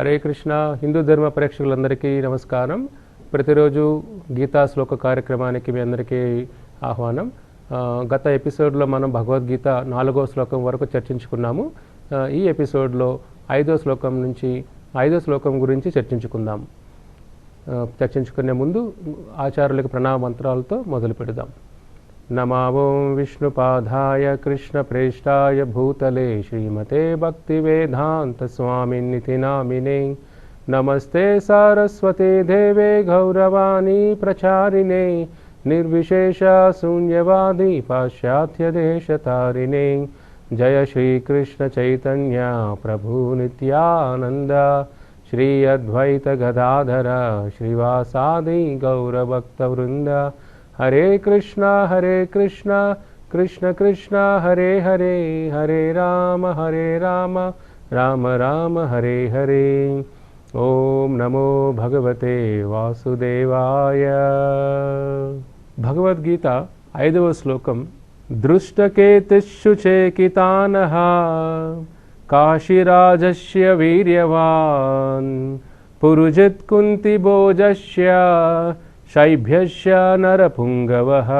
హరే కృష్ణ. హిందూ ధర్మ ప్రేక్షకులందరికీ నమస్కారం. ప్రతిరోజు గీతా శ్లోక కార్యక్రమానికి మీ అందరికీ ఆహ్వానం. గత ఎపిసోడ్లో మనం భగవద్గీత నాలుగో శ్లోకం వరకు చర్చించుకున్నాము. ఈ ఎపిసోడ్లో ఐదో శ్లోకం నుంచి ఐదో శ్లోకం గురించి చర్చించుకుందాం. చర్చించుకునే ముందు ఆచార్యులకు ప్రణామ మంత్రాలతో మొదలు పెడదాం. नमावों विष्णुपाधाय कृष्णप्रेष्ठाय भूतले श्रीमते भक्तिवेदान्तस्वामिन्निति नामिने नमस्ते सारस्वते देवे गौरवाणी प्रचारिणे। निर्विशेषशून्यवादी पाश्चात्यदेशतारिणे जय श्री कृष्ण श्रीकृष्णचैतन्या प्रभुनित्यानन्द श्री अद्वैतगदाधर श्रीवासादि गौरभक्तवृन्द। శ్రీ అద్వైత గదాధర శ్రీవాసాది గౌరభక్తవృంద హరే కృష్ణ హరే కృష్ణ కృష్ణ కృష్ణ హరే హరే హరే రామ హరే రామ రామ రామ హరే హరే ఓం నమో భగవతే వాసుదేవాయ భగవద్గీత ఐదవ శ్లోకం దృష్టకేతుషు చేకితానః కాశీరాజస్య వీర్యవాన్ పురుజిత్కుంతిభోజస్య శైభ్యశ నరపుంగవః.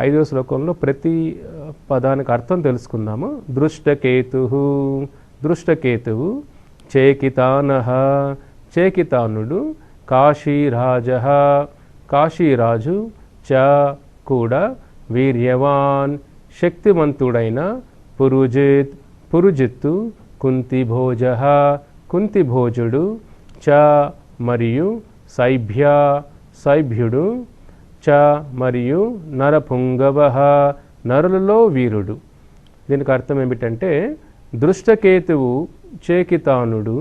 ఐదో శ్లోకంలో ప్రతి పదానికి అర్థం తెలుసుకుందాము. దృష్టకేతు. దృష్టకేతువు చేకితానః. చేకితానుడు కాశీరాజ. కాశీరాజు చ కూడా వీర్యవాన్ శక్తివంతుడైన పురుజిత్ పురుజిత్తు కుంతిభోజ. కుంతిభోజుడు చ మరియు సైభ్య సైభ్యుడు చ మరియు నరపుంగవ నరులలో వీరుడు. దీనికి అర్థం ఏమిటంటే దృష్టకేతువు చేకితానుడు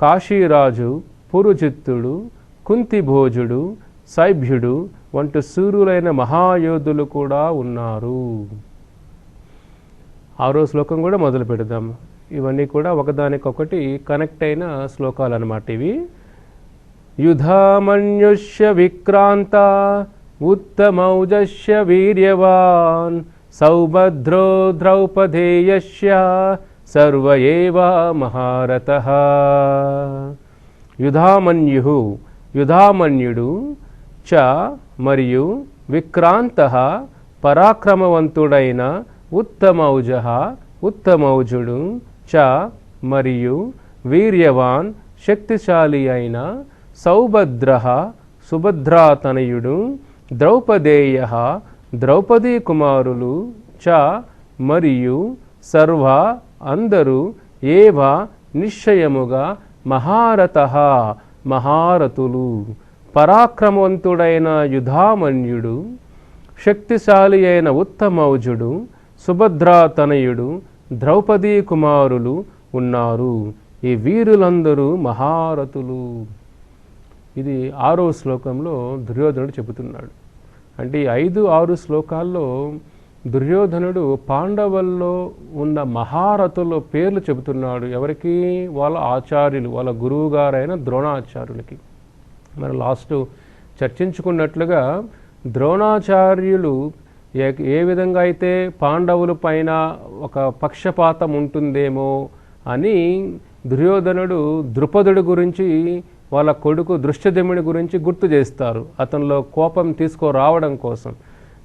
కాశీరాజు పురుజిత్తుడు కుంతిభోజుడు సైభ్యుడు వంటి సూర్యులైన మహాయోధులు కూడా ఉన్నారు. ఆరో శ్లోకం కూడా మొదలు పెడదాం. ఇవన్నీ కూడా ఒకదానికొకటి కనెక్ట్ అయిన శ్లోకాలు అన్నమాట ఇవి. యుధామన్యుష్య విక్రాంత ఉత్తమౌజస్య వీర్యవాన్ సౌభద్రో ద్రౌపదేయస్య సర్వ ఏవ మహారథ యుధామన్యు యుధామన్యుడు చ మరియు విక్రాంత పరాక్రమవంతుడైన ఉత్తమౌజ ఉత్తమౌజుడు చ మరియు వీర్యవాన్ శక్తిశాలి అయిన సౌభద్ర సుభద్రాతనయుడు ద్రౌపదేయ ద్రౌపదీ కుమారులు చ మరియు సర్వ అందరూ ఏవ నిశ్చయముగా మహారథ మహారథులు పరాక్రమవంతుడైన యుధామన్యుడు శక్తిశాలి అయిన ఉత్తమౌజుడు సుభద్రాతనయుడు ద్రౌపదీ కుమారులు ఉన్నారు. ఈ వీరులందరూ మహారథులు ఇది ఆరో శ్లోకంలో దుర్యోధనుడు చెబుతున్నాడు. అంటే ఈ ఐదు ఆరు శ్లోకాల్లో దుర్యోధనుడు పాండవుల్లో ఉన్న మహారథుల పేర్లు చెబుతున్నాడు. ఎవరికి? వాళ్ళ ఆచార్యులు వాళ్ళ గురువు గారైన ద్రోణాచార్యులకి. మరి లాస్ట్ చర్చించుకున్నట్లుగా ద్రోణాచార్యులు ఏ ఏ విధంగా అయితే పాండవుల పైన ఒక పక్షపాతం ఉంటుందేమో అని దుర్యోధనుడు ద్రుపదుడి గురించి వాళ్ళ కొడుకు దృష్టదముడి గురించి గుర్తు చేస్తారు. అతనిలో కోపం తీసుకురావడం కోసం.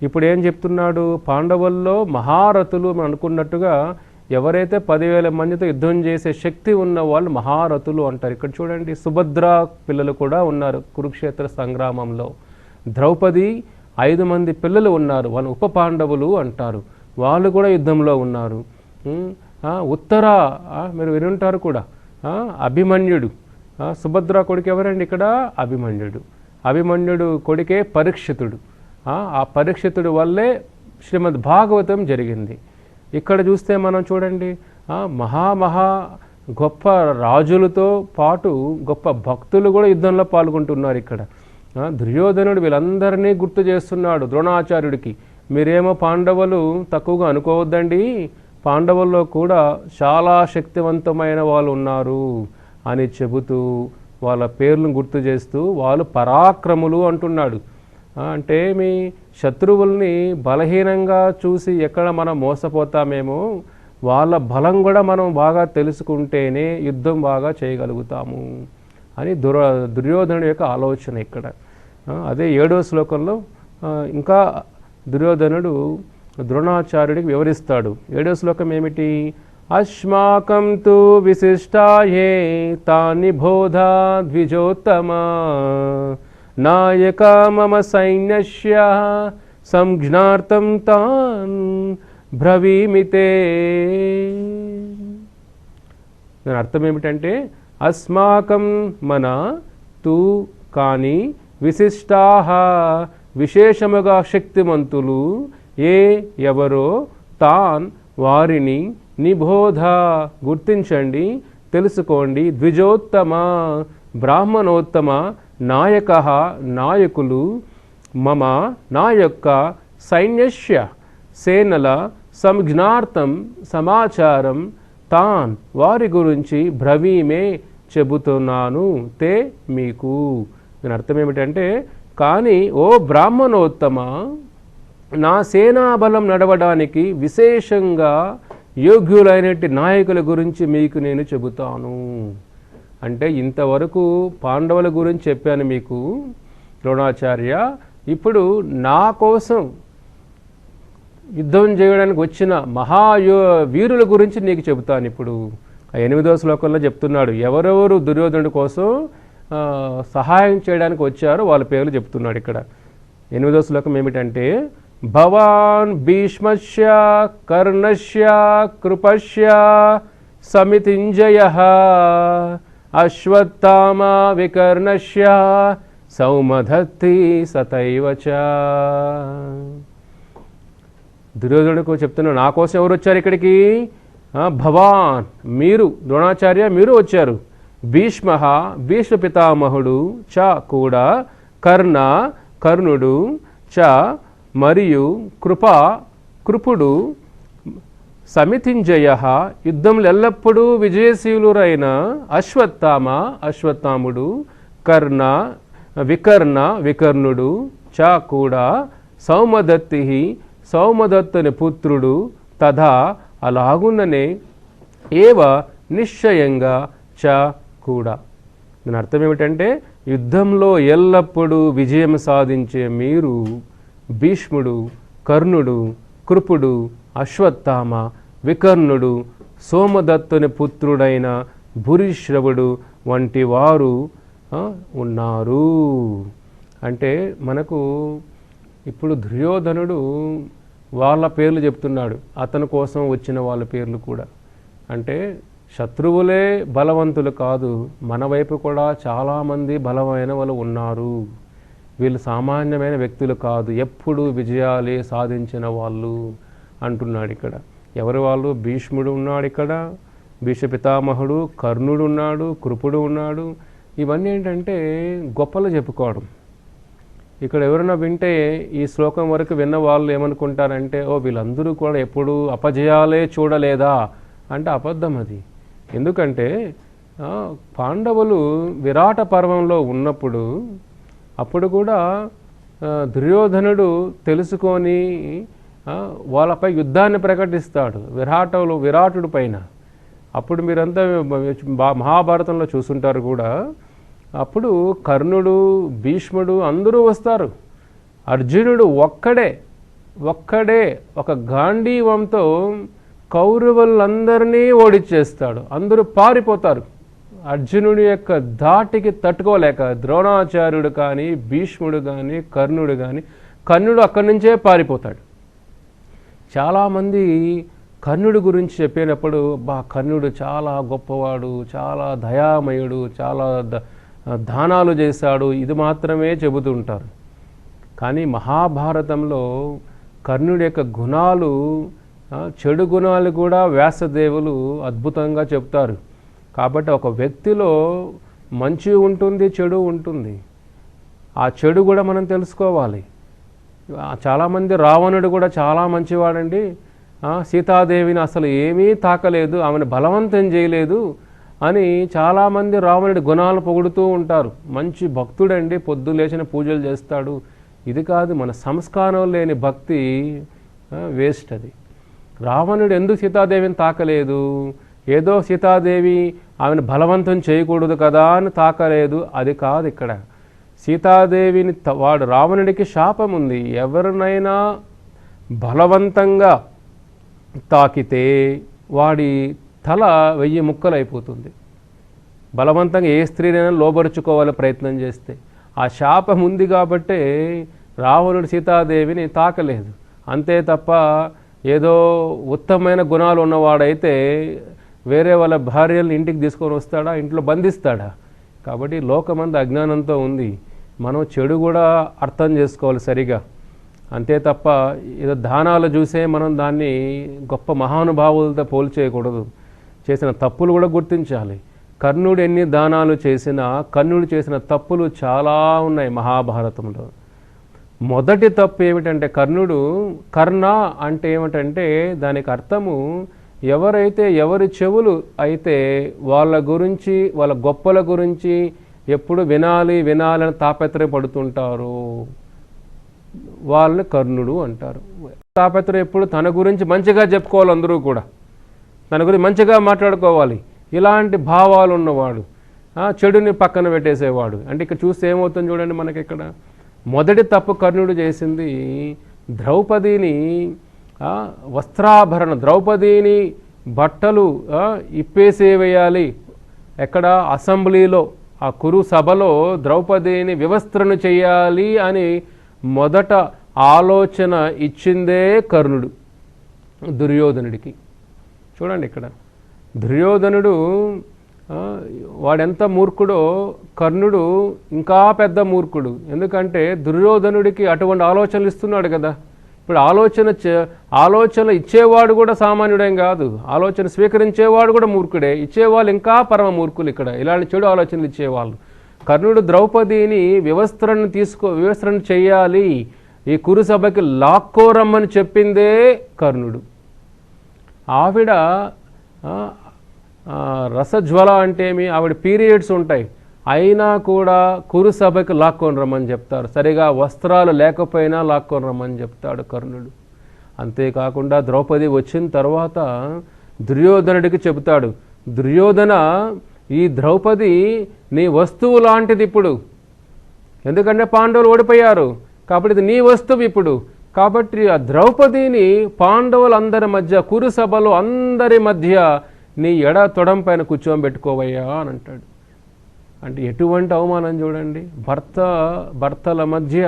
ఇప్పుడు ఏం చెప్తున్నాడు? పాండవుల్లో మహారథులు అని అనుకున్నట్టుగా ఎవరైతే పదివేల మందితో యుద్ధం చేసే శక్తి ఉన్న వాళ్ళు మహారథులు అంటారు. ఇక్కడ చూడండి సుభద్ర పిల్లలు కూడా ఉన్నారు కురుక్షేత్ర సంగ్రామంలో. ద్రౌపది ఐదు మంది పిల్లలు ఉన్నారు వాళ్ళు ఉప పాండవులు అంటారు. వాళ్ళు కూడా యుద్ధంలో ఉన్నారు. ఉత్తర మీరు వినుంటారు కూడా. అభిమన్యుడు. సుభద్ర కొడుకు ఎవరండి ఇక్కడ? అభిమన్యుడు. అభిమన్యుడు కొడుకే పరీక్షితుడు. ఆ, పరీక్షితుడు వల్లే శ్రీమద్ భాగవతం జరిగింది. ఇక్కడ చూస్తే మనం చూడండి మహామహా మహా మహా గొప్ప రాజులతో పాటు గొప్ప భక్తులు కూడా యుద్ధంలో పాల్గొంటున్నారు ఇక్కడ. దుర్యోధనుడు వీళ్ళందరినీ గుర్తు చేస్తున్నాడు ద్రోణాచార్యుడికి. మీరేమో పాండవులు తక్కువగా అనుకోవద్దండి. పాండవుల్లో కూడా చాలా శక్తివంతమైన వాళ్ళు ఉన్నారు. అని చెబుతూ వాళ్ళ పేర్లను గుర్తు చేస్తూ వాళ్ళు పరాక్రములు అంటున్నాడు. అంటే మీ శత్రువుల్ని బలహీనంగా చూసి ఎక్కడ మనం మోసపోతామేమో వాళ్ళ బలం కూడా మనం బాగా తెలుసుకుంటేనే యుద్ధం బాగా చేయగలుగుతాము అని దుర దుర్యోధనుడి యొక్క ఆలోచన ఇక్కడ. అదే ఏడో శ్లోకంలో ఇంకా దుర్యోధనుడు ద్రోణాచార్యుడికి వివరిస్తాడు. ఏడో శ్లోకం ఏమిటి? అస్మాకం తు విశిష్టాయే తాని బోధా ద్విజోత్తమ. నాయక మమ సైన్యస్య సంజ్ఞార్థం తాన్ బ్రవీమితే దాని అర్థం ఏమిటంటే అస్మాకం మన తూ కానీ విశిష్టా విశేషముగా శక్తిమంతులు ఏ ఎవరో తాన్ వారిని నిబోధ గుర్తించండి తెలుసుకోండి. ద్విజోత్తమ బ్రాహ్మణోత్తమ నాయక నాయకులు మమ నా యొక్క సైన్యస్య సేనల సంజ్ఞార్థం సమాచారం తాన్ వారి గురించి భ్రవీమే చెబుతున్నాను తే మీకు. దీని అర్థం ఏమిటంటే కానీ ఓ బ్రాహ్మణోత్తమ నా సేనాబలం నడవడానికి విశేషంగా యోగ్యులైనటి నాయకుల గురించి మీకు నేను చెబుతాను. అంటే ఇంతవరకు పాండవుల గురించి చెప్పాను మీకు ద్రోణాచార్య. ఇప్పుడు నా కోసం యుద్ధం చేయడానికి వచ్చిన మహాయో వీరుల గురించి నీకు చెబుతాను ఇప్పుడు. ఆ ఎనిమిదవ శ్లోకంలో చెప్తున్నాడు ఎవరెవరు దుర్యోధనుడి కోసం సహాయం చేయడానికి వచ్చారో వాళ్ళ పేర్లు చెప్తున్నాడు ఇక్కడ. ఎనిమిదవ శ్లోకం ఏమిటంటే భవాన్ భీష్మస్య కర్ణస్య కృపస్య సమితింజయ అశ్వత్థామ వికర్ణస్య సౌమధత్తి సతైవ చ. దుర్యోధనుడికి చెప్తున్నా నా కోసం ఎవరు వచ్చారు ఇక్కడికి? భవాన్ మీరు ద్రోణాచార్య మీరు వచ్చారు. భీష్మ భీష్మ పితామహుడు చ కూడా కర్ణ కర్ణుడు చ మరియు కృప కృపుడు సమితింజయ యుద్ధంలో ఎల్లప్పుడూ విజయశీలురైన అశ్వత్థామ అశ్వత్థాముడు కర్ణ వికర్ణ వికర్ణుడు చ కూడా సౌమదత్తి సౌమదత్తుని పుత్రుడు తథా అలాగున్ననే ఏవ నిశ్చయంగా చ కూడా దీని అర్థం ఏమిటంటే యుద్ధంలో ఎల్లప్పుడూ విజయం సాధించే మీరు భీష్ముడు కర్ణుడు కృపుడు అశ్వత్థామ వికర్ణుడు సోమదత్తుని పుత్రుడైన భూరిశ్రవుడు వంటి వారు ఉన్నారు. అంటే మనకు ఇప్పుడు దుర్యోధనుడు వాళ్ళ పేర్లు చెప్తున్నాడు. అతని కోసం వచ్చిన వాళ్ళ పేర్లు కూడా. అంటే శత్రువులే బలవంతులు కాదు. మన వైపు కూడా చాలామంది బలమైన వాళ్ళు ఉన్నారు. వీళ్ళు సామాన్యమైన వ్యక్తులు కాదు. ఎప్పుడు విజయాలే సాధించిన వాళ్ళు అంటున్నాడు ఇక్కడ. ఎవరి వాళ్ళు? భీష్ముడు ఉన్నాడు ఇక్కడ భీష్మ పితామహుడు కర్ణుడు ఉన్నాడు కృపుడు ఉన్నాడు. ఇవన్నీ ఏంటంటే గొప్పలు చెప్పుకోవడం. ఇక్కడ ఎవరైనా వింటే ఈ శ్లోకం వరకు విన్న వాళ్ళు ఏమనుకుంటారంటే ఓ వీళ్ళందరూ కూడా ఎప్పుడు అపజయాలే చూడలేదా? అంటే అబద్ధం అది. ఎందుకంటే పాండవులు విరాట పర్వంలో ఉన్నప్పుడు అప్పుడు కూడా దుర్యోధనుడు తెలుసుకొని వాళ్ళపై యుద్ధాన్ని ప్రకటిస్తాడు విరాటలు విరాటుడు పైన. అప్పుడు మీరంతా మహాభారతంలో చూసుంటారు కూడా. అప్పుడు కర్ణుడు భీష్ముడు అందరూ వస్తారు. అర్జునుడు ఒక్కడే ఒక్కడే ఒక గాంధీవంతో కౌరవులందరినీ ఓడిచ్చేస్తాడు. అందరూ పారిపోతారు. అర్జునుడి యొక్క ధాటికి తట్టుకోలేక ద్రోణాచార్యుడు కానీ భీష్ముడు కానీ కర్ణుడు కానీ కర్ణుడు అక్కడి నుంచే పారిపోతాడు. చాలామంది కర్ణుడి గురించి చెప్పినప్పుడు బా కర్ణుడు చాలా గొప్పవాడు చాలా దయామయుడు చాలా దానాలు చేశాడు ఇది మాత్రమే చెబుతుంటారు కానీ మహాభారతంలో కర్ణుడి యొక్క గుణాలు చెడు గుణాలు కూడా వ్యాసదేవులు అద్భుతంగా చెప్తారు. కాబట్టి ఒక వ్యక్తిలో మంచి ఉంటుంది చెడు ఉంటుంది. ఆ చెడు కూడా మనం తెలుసుకోవాలి. చాలామంది రావణుడు కూడా చాలా మంచివాడండి. సీతాదేవిని అసలు ఏమీ తాకలేదు ఆమెను బలవంతం చేయలేదు అని చాలామంది రావణుడి గుణాలు పొగుడుతూ ఉంటారు. మంచి భక్తుడండి పొద్దు లేచిన పూజలు చేస్తాడు. ఇది కాదు మన సంస్కారం లేని భక్తి వేస్ట్ అది. రావణుడు ఎందుకు సీతాదేవిని తాకలేదు? ఏదో సీతాదేవి ఆమెను బలవంతం చేయకూడదు కదా అని తాకలేదు. అది కాదు ఇక్కడ. సీతాదేవిని త- వాడు రావణుడికి శాపం ఉంది. ఎవరినైనా బలవంతంగా తాకితే వాడి తల వెయ్యి ముక్కలైపోతుంది. బలవంతంగా ఏ స్త్రీనైనా లోబరుచుకోవాలి ప్రయత్నం చేస్తే ఆ శాపం ఉంది కాబట్టే రావణుడు సీతాదేవిని తాకలేదు. అంతే తప్ప ఏదో ఉత్తమమైన గుణాలు ఉన్నవాడైతే వేరే వాళ్ళ భార్యలను ఇంటికి తీసుకొని వస్తాడా? ఇంట్లో బంధిస్తాడా? కాబట్టి లోకమంది అజ్ఞానంతో ఉంది. మనం చెడు కూడా అర్థం చేసుకోవాలి సరిగా. అంతే తప్ప ఏదో దానాలు చూసే మనం దాన్ని గొప్ప మహానుభావులతో పోల్చేయకూడదు చేసిన తప్పులు కూడా గుర్తించాలి. కర్ణుడు ఎన్ని దానాలు చేసినా కర్ణుడు చేసిన తప్పులు చాలా ఉన్నాయి మహాభారతంలో. మొదటి తప్పు ఏమిటంటే కర్ణుడు కర్ణ అంటే ఏమిటంటే దానికి అర్థము ఎవరైతే ఎవరి చెవులు అయితే వాళ్ళ గురించి వాళ్ళ గొప్పల గురించి ఎప్పుడు వినాలి వినాలని తాపత్రయపడుతుంటారు వాళ్ళని కర్ణుడు అంటారు. తాపత్రయం ఎప్పుడు తన గురించి మంచిగా చెప్పుకోవాలి అందరూ కూడా. తన గురించి మంచిగా మాట్లాడుకోవాలి. ఇలాంటి భావాలు ఉన్నవాడు చెడుని పక్కన పెట్టేసేవాడు. అంటే ఇక్కడ చూస్తే ఏమవుతుంది చూడండి మనకి ఇక్కడ. మొదటి తప్పు కర్ణుడు చేసింది ద్రౌపదిని వస్త్రాభరణ ద్రౌపదిని బట్టలు ఇప్పేసేవేయాలి. ఎక్కడ? అసెంబ్లీలో. ఆ కురు సభలో ద్రౌపదిని వివస్త్రను చేయాలి అని మొదట ఆలోచన ఇచ్చిందే కర్ణుడు దుర్యోధనుడికి. చూడండి ఇక్కడ. దుర్యోధనుడు వాడెంత మూర్ఖుడో కర్ణుడు ఇంకా పెద్ద మూర్ఖుడు. ఎందుకంటే దుర్యోధనుడికి అటువంటి ఆలోచనలు ఇస్తున్నాడు కదా. ఇప్పుడు ఆలోచన చే- ఆలోచన ఇచ్చేవాడు కూడా సామాన్యుడేం కాదు. ఆలోచన స్వీకరించేవాడు కూడా మూర్ఖుడే. ఇచ్చేవాళ్ళు ఇంకా పరమ మూర్ఖులు ఇక్కడ. ఇలాంటి చెడు ఆలోచనలు ఇచ్చేవాళ్ళు. కర్ణుడు ద్రౌపదిని వ్యవస్థను తీసుకో వ్యవస్థను చేయాలి. ఈ కురు సభకి లాక్కోరమ్మని చెప్పిందే కర్ణుడు. ఆవిడ రసజ్వల అంటే ఏమి ఆవిడ పీరియడ్స్ ఉంటాయి. అయినా కూడా కురు సభకు లాక్కొని రమ్మని చెప్తారు. సరిగా వస్త్రాలు లేకపోయినా లాక్కొని రమ్మని చెప్తాడు కర్ణుడు. అంతేకాకుండా ద్రౌపది వచ్చిన తర్వాత దుర్యోధనుడికి చెబుతాడు దుర్యోధన ఈ ద్రౌపది నీ వస్తువు లాంటిది ఇప్పుడు. ఎందుకంటే పాండవులు ఓడిపోయారు. కాబట్టి ఇది నీ వస్తువు ఇప్పుడు. కాబట్టి ఆ ద్రౌపదిని పాండవులందరి మధ్య కురు సభలో అందరి మధ్య నీ ఎడ తొడం పైన కూర్చోబెట్టుకోవయ్యా అని అంటాడు. అంటే ఎటువంటి అవమానం చూడండి. భర్త భర్తల మధ్య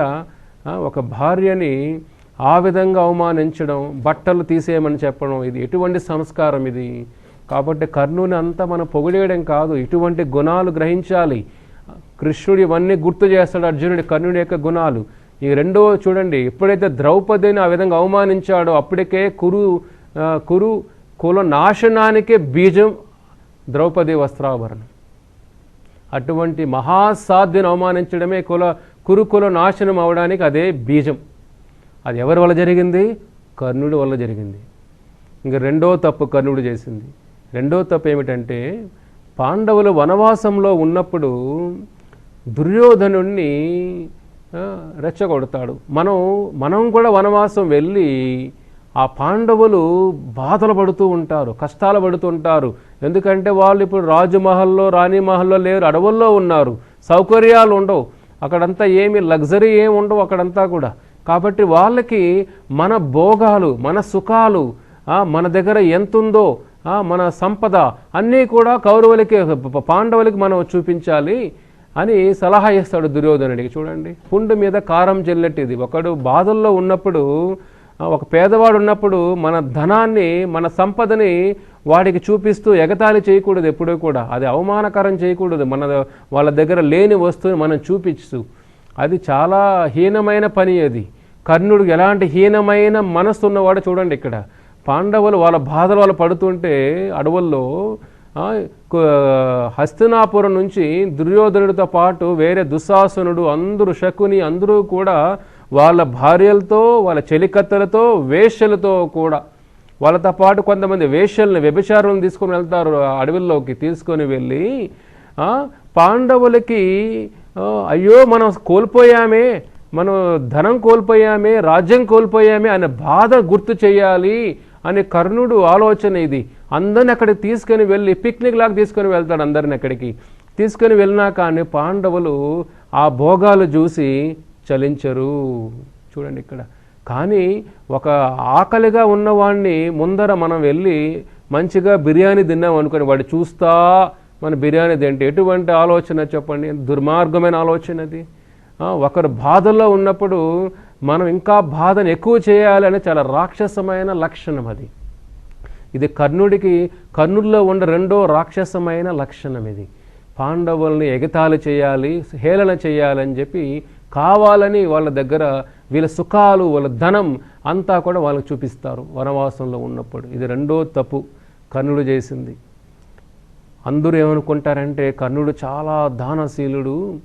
ఒక భార్యని ఆ విధంగా అవమానించడం బట్టలు తీసేయమని చెప్పడం ఇది ఎటువంటి సంస్కారం ఇది? కాబట్టి కర్ణుని అంతా మనం పొగిడేయడం కాదు. ఇటువంటి గుణాలు గ్రహించాలి. కృష్ణుడు ఇవన్నీ గుర్తు చేస్తాడు అర్జునుడి కర్ణుడి యొక్క గుణాలు. ఈ రెండో చూడండి ఎప్పుడైతే ద్రౌపదిని ఆ విధంగా అవమానించాడో అప్పటికే కురు కురు కుల నాశనానికే బీజం ద్రౌపది వస్త్రాభరణం. అటువంటి మహాసాధ్యను అవమానించడమే కుల కురుకుల నాశనం అవడానికి అదే బీజం. అది ఎవరి వల్ల జరిగింది? కర్ణుడి వల్ల జరిగింది. ఇంక రెండో తప్పు కర్ణుడు చేసింది. రెండో తప్పు ఏమిటంటే పాండవులు వనవాసంలో ఉన్నప్పుడు దుర్యోధనుణ్ణి రెచ్చగొడతాడు. మనం మనం కూడా వనవాసం వెళ్ళి ఆ పాండవులు బాధలు పడుతూ ఉంటారు కష్టాలు పడుతుంటారు ఎందుకంటే వాళ్ళు ఇప్పుడు రాజమహల్లో రాణి మహల్లో లేరు అడవుల్లో ఉన్నారు. సౌకర్యాలు ఉండవు. అక్కడంతా ఏమి లగ్జరీ ఏమి ఉండవు అక్కడంతా కూడా. కాబట్టి వాళ్ళకి మన భోగాలు మన సుఖాలు మన దగ్గర ఎంతుందో మన సంపద అన్నీ కూడా కౌరవులకి పాండవులకి మనం చూపించాలి అని సలహా ఇస్తాడు దుర్యోధనుడికి. చూడండి పుండు మీద కారం చెల్లెట్టిది ఒకడు బాధల్లో ఉన్నప్పుడు ఒక పేదవాడు ఉన్నప్పుడు మన ధనాన్ని మన సంపదని వాడికి చూపిస్తూ ఎగతాళి చేయకూడదు ఎప్పుడూ కూడా. అది అవమానకరం చేయకూడదు. మన వాళ్ళ దగ్గర లేని వస్తువుని మనం చూపిస్తూ. అది చాలా హీనమైన పని అది. కర్ణుడు ఎలాంటి హీనమైన మనస్సు ఉన్నవాడు చూడండి ఇక్కడ. పాండవులు వాళ్ళ బాధలు వాళ్ళు పడుతుంటే అడవుల్లో హస్తినాపురం నుంచి దుర్యోధనుడితో పాటు వేరే దుశ్శాసనుడు అందరూ శకుని అందరూ కూడా వాళ్ళ భార్యలతో వాళ్ళ చెలికత్తలతో వేష్యలతో కూడా. వాళ్ళతో పాటు కొంతమంది వేష్యల్ని వ్యభిచారులను తీసుకొని వెళ్తారు అడవిల్లోకి తీసుకొని వెళ్ళి పాండవులకి అయ్యో మనం కోల్పోయామే మనం ధనం కోల్పోయామే రాజ్యం కోల్పోయామే అనే బాధ గుర్తు చేయాలి అనే కర్ణుడు ఆలోచన ఇది. అందరిని అక్కడికి తీసుకొని వెళ్ళి పిక్నిక్ లాగా తీసుకొని వెళ్తాడు అందరిని అక్కడికి. తీసుకొని వెళ్ళినా కానీ పాండవులు ఆ భోగాలు చూసి చలించరు. చూడండి ఇక్కడ. కానీ ఒక ఆకలిగా ఉన్నవాడిని ముందర మనం వెళ్ళి మంచిగా బిర్యానీ తిన్నాం అనుకుని వాడు చూస్తా మన బిర్యానీ తింటే. ఎటువంటి ఆలోచన చెప్పండి? దుర్మార్గమైన ఆలోచన అది. ఒకరు బాధల్లో ఉన్నప్పుడు మనం ఇంకా బాధను ఎక్కువ చేయాలని చాలా రాక్షసమైన లక్షణం అది. ఇది కర్ణుడికి కర్ణుల్లో ఉన్న రెండో రాక్షసమైన లక్షణం ఇది. పాండవుల్ని ఎగతాళి చేయాలి హేళన చేయాలని చెప్పి కావాలని వాళ్ళ దగ్గర వీళ్ళ సుఖాలు వాళ్ళ ధనం అంతా కూడా వాళ్ళకి చూపిస్తారు వనవాసంలో ఉన్నప్పుడు. ఇది రెండో తప్పు కర్ణుడు చేసింది. అందరూ ఏమనుకుంటారంటే కర్ణుడు చాలా దానశీలుడు.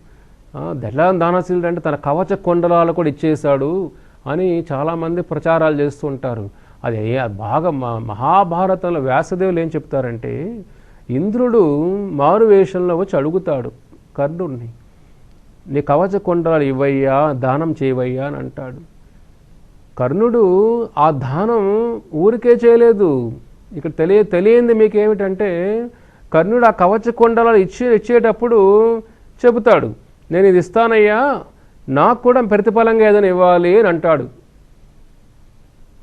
ఆ, ఎలా దానశీలుడు అంటే తన కవచ కొండలాలు కూడా ఇచ్చేశాడు అని చాలామంది ప్రచారాలు చేస్తూ ఉంటారు. అది బాగా మ- మహాభారతంలో వ్యాసదేవులు ఏం చెప్తారంటే ఇంద్రుడు మారువేషంలో వచ్చి అడుగుతాడు కర్ణుడిని నీ కవచ కొండలు ఇవ్వయ్యా దానం చేయవయ్యా అని అంటాడు. కర్ణుడు ఆ దానం ఊరికే చేయలేదు. ఇక్కడ తెలియ తెలియంది మీకేమిటంటే కర్ణుడు ఆ కవచ కొండలు ఇచ్చే ఇచ్చేటప్పుడు చెబుతాడు నేను ఇది ఇస్తానయ్యా నాకు కూడా ప్రతిఫలంగా ఏదైనా ఇవ్వాలి అని అంటాడు.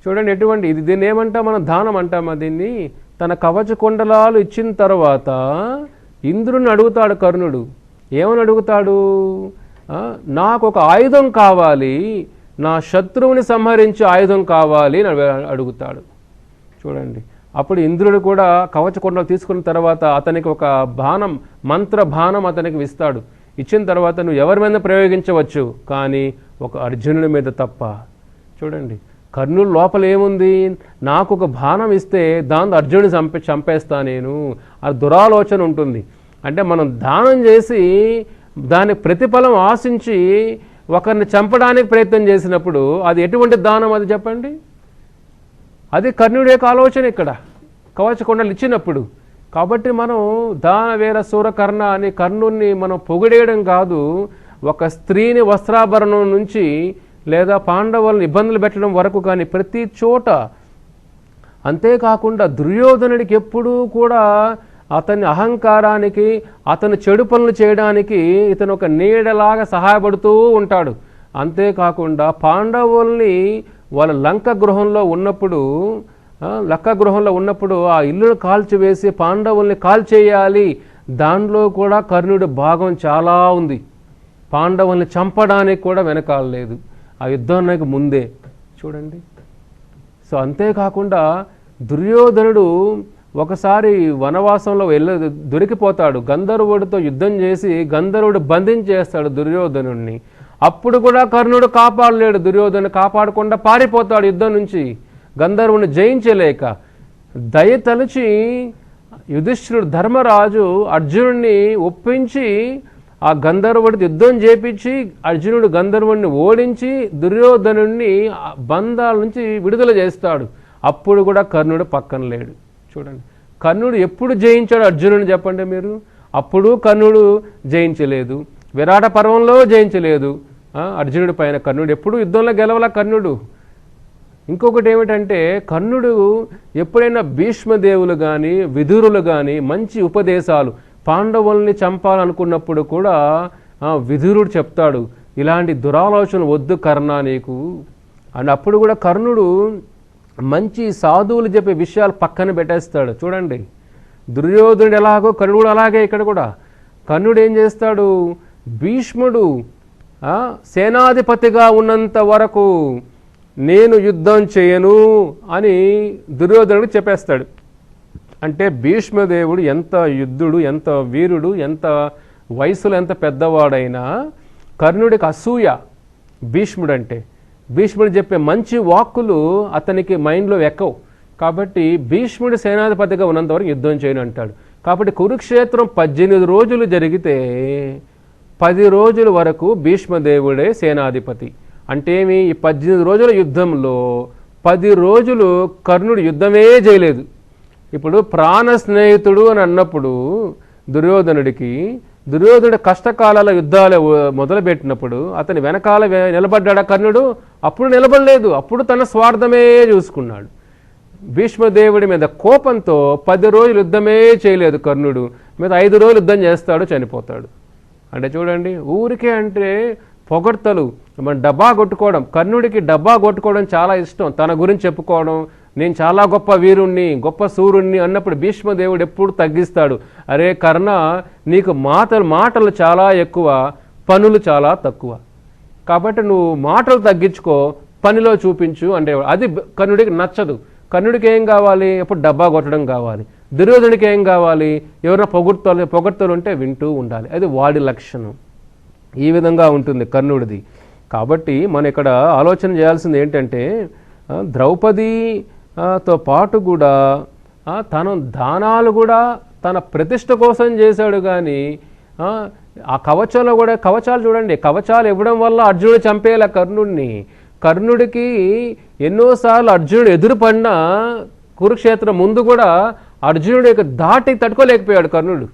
చూడండి ఎటువంటి ఇది దీన్ని ఏమంటాం మనం? దానం అంటామా దీన్ని? తన కవచ కుండలాలు ఇచ్చిన తర్వాత ఇంద్రుని అడుగుతాడు కర్ణుడు. ఏమని అడుగుతాడు? నాకు ఒక ఆయుధం కావాలి నా శత్రువుని సంహరించే ఆయుధం కావాలి అని అడుగుతాడు. చూడండి అప్పుడు ఇంద్రుడు కూడా కవచ కొండలు తీసుకున్న తర్వాత అతనికి ఒక బాణం మంత్ర బాణం అతనికి ఇస్తాడు. ఇచ్చిన తర్వాత నువ్వు ఎవరి మీద ప్రయోగించవచ్చు? కానీ ఒక అర్జునుడి మీద తప్ప. చూడండి కర్నూలు లోపల ఏముంది? నాకు ఒక బాణం ఇస్తే దాంతో అర్జునుడిని చంపే చంపేస్తా నేను. అది దురాలోచన ఉంటుంది. అంటే మనం దానం చేసి దాని ప్రతిఫలం ఆశించి ఒకరిని చంపడానికి ప్రయత్నం చేసినప్పుడు అది ఎటువంటి దానం అది చెప్పండి? అది కర్ణుడి యొక్క ఆలోచన ఇక్కడ. కవచకొండలు ఇచ్చినప్పుడు. కాబట్టి మనం దాన వీర సూరకర్ణ అని కర్ణుడిని మనం పొగిడేయడం కాదు ఒక స్త్రీని వస్త్రాభరణం నుంచి లేదా పాండవులను ఇబ్బందులు పెట్టడం వరకు కానీ ప్రతి చోట. అంతేకాకుండా దుర్యోధనుడికి ఎప్పుడూ కూడా అతని అహంకారానికి అతను చెడు పనులు చేయడానికి ఇతను ఒక నీడలాగా సహాయపడుతూ ఉంటాడు. అంతేకాకుండా పాండవుల్ని వాళ్ళ లంక గృహంలో ఉన్నప్పుడు లక్క గృహంలో ఉన్నప్పుడు ఆ ఇల్లును కాల్చివేసి పాండవుల్ని కాల్చేయాలి. దానిలో కూడా కర్ణుడి భాగం చాలా ఉంది. పాండవుల్ని చంపడానికి కూడా వెనకాలలేదు ఆ యుద్ధానికి ముందే. చూడండి. సో అంతేకాకుండా దుర్యోధనుడు ఒకసారి వనవాసంలో వెళ్ళ దొరికిపోతాడు. గంధర్వుడితో యుద్ధం చేసి గంధర్వుడు బంధించేస్తాడు దుర్యోధనుడిని అప్పుడు కూడా కర్ణుడు కాపాడలేడు. దుర్యోధను కాపాడకుండా పారిపోతాడు యుద్ధం నుంచి. గంధర్వుని జయించలేక దయ తలచి యుధిష్ఠిరుడు ధర్మరాజు అర్జునుడిని ఒప్పించి ఆ గంధర్వుడికి యుద్ధం చేపించి అర్జునుడు గంధర్వుడిని ఓడించి దుర్యోధనుడిని బంధాల నుంచి విడుదల చేస్తాడు. అప్పుడు కూడా కర్ణుడు పక్కన లేడు. చూడండి. కర్ణుడు ఎప్పుడు జయించాడు అర్జునుడిని చెప్పండి మీరు? అప్పుడు కర్ణుడు జయించలేదు. విరాట పర్వంలో జయించలేదు. అర్జునుడి పైన కర్ణుడు ఎప్పుడు యుద్ధంలో గెలవల కర్ణుడు. ఇంకొకటి ఏమిటంటే కర్ణుడు ఎప్పుడైనా భీష్మదేవులు కానీ విదురులు కానీ మంచి ఉపదేశాలు పాండవుల్ని చంపాలనుకున్నప్పుడు కూడా విధురుడు విదురుడు చెప్తాడు ఇలాంటి దురాలోచన వద్దు కర్ణ నీకు. అండ్ అప్పుడు కూడా కర్ణుడు మంచి సాధువులు చెప్పే విషయాలు పక్కన పెట్టేస్తాడు. చూడండి. దుర్యోధనుడు ఎలాగో కర్ణుడు అలాగే ఇక్కడ కూడా. కర్ణుడు ఏం చేస్తాడు? భీష్ముడు సేనాధిపతిగా ఉన్నంత వరకు నేను యుద్ధం చేయను అని దుర్యోధనుడు చెప్పేస్తాడు. అంటే భీష్మదేవుడు ఎంత యుద్ధుడు ఎంత వీరుడు ఎంత వయసులో ఎంత పెద్దవాడైనా కర్ణుడికి అసూయ భీష్ముడు అంటే భీష్ముడు చెప్పే మంచి వాక్కులు అతనికి మైండ్లో ఎక్కవు. కాబట్టి భీష్ముడు సేనాధిపతిగా ఉన్నంతవరకు యుద్ధం చేయను అంటాడు. కాబట్టి కురుక్షేత్రం పద్దెనిమిది రోజులు జరిగితే పది రోజుల వరకు భీష్మదేవుడే సేనాధిపతి. అంటే ఏమి? ఈ పద్దెనిమిది రోజుల యుద్ధంలో పది రోజులు కర్ణుడు యుద్ధమే చేయలేదు. ఇప్పుడు ప్రాణ స్నేహితుడు అని అన్నప్పుడు దుర్యోధనుడికి దుర్యోధుడు కష్టకాలాల యుద్ధాలు మొదలుపెట్టినప్పుడు అతని వెనకాల నిలబడ్డాడు నిలబడ్డాడా కర్ణుడు? అప్పుడు నిలబడలేదు. అప్పుడు తన స్వార్థమే చూసుకున్నాడు. భీష్మదేవుడి మీద కోపంతో పది రోజులు యుద్ధమే చేయలేదు కర్ణుడు. మీద ఐదు రోజులు యుద్ధం చేస్తాడు చనిపోతాడు. అంటే చూడండి ఊరికే అంటే పొగడ్తలు మన డబ్బా కొట్టుకోవడం కర్ణుడికి డబ్బా కొట్టుకోవడం చాలా ఇష్టం. తన గురించి చెప్పుకోవడం నేను చాలా గొప్ప వీరుణ్ణి గొప్ప సూర్యుణ్ణి అన్నప్పుడు భీష్మదేవుడు ఎప్పుడు తగ్గిస్తాడు. అరే కర్ణ నీకు మాటలు మాటలు చాలా ఎక్కువ పనులు చాలా తక్కువ. కాబట్టి నువ్వు మాటలు తగ్గించుకో పనిలో చూపించు అంటే అది కర్ణుడికి నచ్చదు. కర్ణుడికి ఏం కావాలి? ఎప్పుడు డబ్బా కొట్టడం కావాలి. దుర్యోధనుడికి ఏం కావాలి? ఎవరైనా పొగుడుతలు పొగడ్తలు ఉంటే వింటూ ఉండాలి. అది వాడి లక్షణం. ఈ విధంగా ఉంటుంది కర్ణుడిది. కాబట్టి మనం ఇక్కడ ఆలోచన చేయాల్సింది ఏంటంటే ద్రౌపది తో పాటు కూడా ఆ, తన దానాలు కూడా తన ప్రతిష్ట కోసం చేశాడు కానీ ఆ, కవచంలో కూడా కవచాలు చూడండి కవచాలు ఇవ్వడం వల్ల అర్జునుడు చంపేలా కర్ణుడిని. కర్ణుడికి ఎన్నోసార్లు అర్జునుడు ఎదురుపడినా కురుక్షేత్రం ముందు కూడా అర్జునుడి యొక్క దాటి తట్టుకోలేకపోయాడు కర్ణుడు.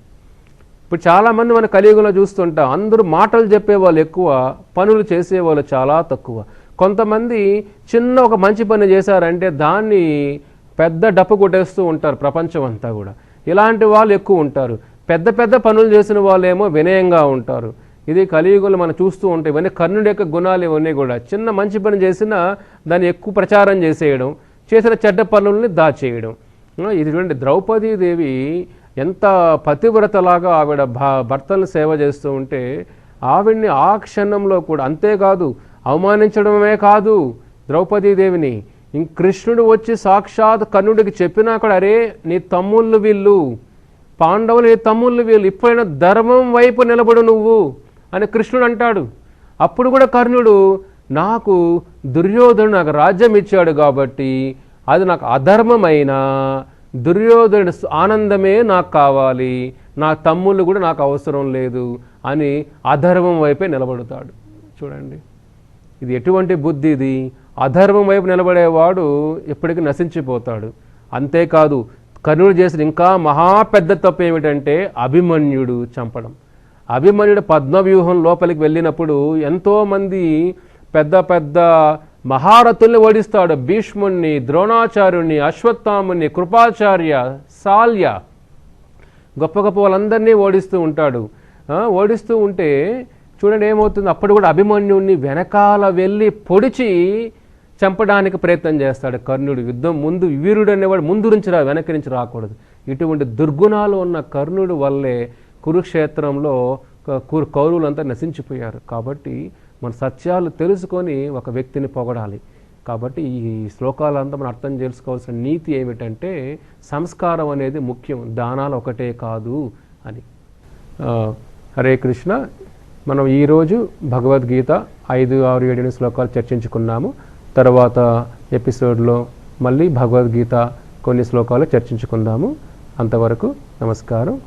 ఇప్పుడు చాలామంది మన కలియుగంలో చూస్తుంటాం అందరూ మాటలు చెప్పేవాళ్ళు ఎక్కువ పనులు చేసేవాళ్ళు చాలా తక్కువ. కొంతమంది చిన్న ఒక మంచి పని చేశారంటే దాన్ని పెద్ద డప్పు కొట్టేస్తూ ఉంటారు ప్రపంచం అంతా కూడా. ఇలాంటి వాళ్ళు ఎక్కువ ఉంటారు. పెద్ద పెద్ద పనులు చేసిన వాళ్ళేమో వినయంగా ఉంటారు. ఇది కలియుగంలో మనం చూస్తూ ఉంటాయి ఇవన్నీ కర్ణుడి యొక్క గుణాలు ఇవన్నీ కూడా. చిన్న మంచి పని చేసినా దాన్ని ఎక్కువ ప్రచారం చేసేయడం చేసిన చెడ్డ పనుల్ని దాచేయడం. ఇది చూడండి ద్రౌపదీదేవి ఎంత పతివ్రతలాగా ఆవిడ భా భర్తలను సేవ చేస్తూ ఉంటే ఆవిడ్ని ఆ క్షణంలో కూడా అంతేకాదు అవమానించడమే కాదు ద్రౌపదీదేవిని కృష్ణుడు వచ్చి సాక్షాత్ కర్ణుడికి చెప్పినా కూడా అరే నీ తమ్ముళ్ళు వీళ్ళు పాండవులు నీ తమ్ముళ్ళు వీళ్ళు ఇప్పుడైనా ధర్మం వైపు నిలబడు నువ్వు అని కృష్ణుడు అంటాడు. అప్పుడు కూడా కర్ణుడు నాకు దుర్యోధనుడు నాకు రాజ్యం ఇచ్చాడు కాబట్టి అది నాకు అధర్మమైన దుర్యోధను ఆనందమే నాకు కావాలి నా తమ్ముళ్ళు కూడా నాకు అవసరం లేదు అని అధర్మం వైపే నిలబడతాడు. చూడండి. ఇది ఎటువంటి బుద్ధి ఇది? అధర్మం వైపు నిలబడేవాడు ఎప్పటికీ నశించిపోతాడు. అంతేకాదు కర్ణుడు చేసిన ఇంకా మహా పెద్ద తప్పు ఏమిటంటే అభిమన్యుడు చంపడం. అభిమన్యుడు పద్మవ్యూహం లోపలికి వెళ్ళినప్పుడు ఎంతోమంది పెద్ద పెద్ద మహారథుల్ని ఓడిస్తాడు. భీష్ముణ్ణి ద్రోణాచార్యుణ్ణి అశ్వత్థాముని కృపాచార్య సాల్య. గొప్ప గొప్ప వాళ్ళందరినీ ఓడిస్తూ ఉంటాడు. ఓడిస్తూ ఉంటే చూడండి ఏమవుతుంది? అప్పుడు కూడా అభిమన్యుణ్ణి వెనకాల వెళ్ళి పొడిచి చంపడానికి ప్రయత్నం చేస్తాడు కర్ణుడు యుద్ధం. ముందు వీరుడు అనేవాడు ముందు నుంచి రా వెనక నుంచి రాకూడదు. ఇటువంటి దుర్గుణాలు ఉన్న కర్ణుడు వల్లే కురుక్షేత్రంలో కురు కౌరవులంతా నశించిపోయారు. కాబట్టి మన సత్యాలు తెలుసుకొని ఒక వ్యక్తిని పొగడాలి. కాబట్టి ఈ శ్లోకాలంతా మనం అర్థం చేసుకోవాల్సిన నీతి ఏమిటంటే సంస్కారం అనేది ముఖ్యం. దానాలు ఒకటే కాదు అని. హరే కృష్ణ. మనం ఈరోజు భగవద్గీత ఐదు ఆరు ఏడు ఎనిమిది శ్లోకాలు చర్చించుకున్నాము. తర్వాత ఎపిసోడ్లో మళ్ళీ భగవద్గీత కొన్ని శ్లోకాలు చర్చించుకుందాము. అంతవరకు నమస్కారం.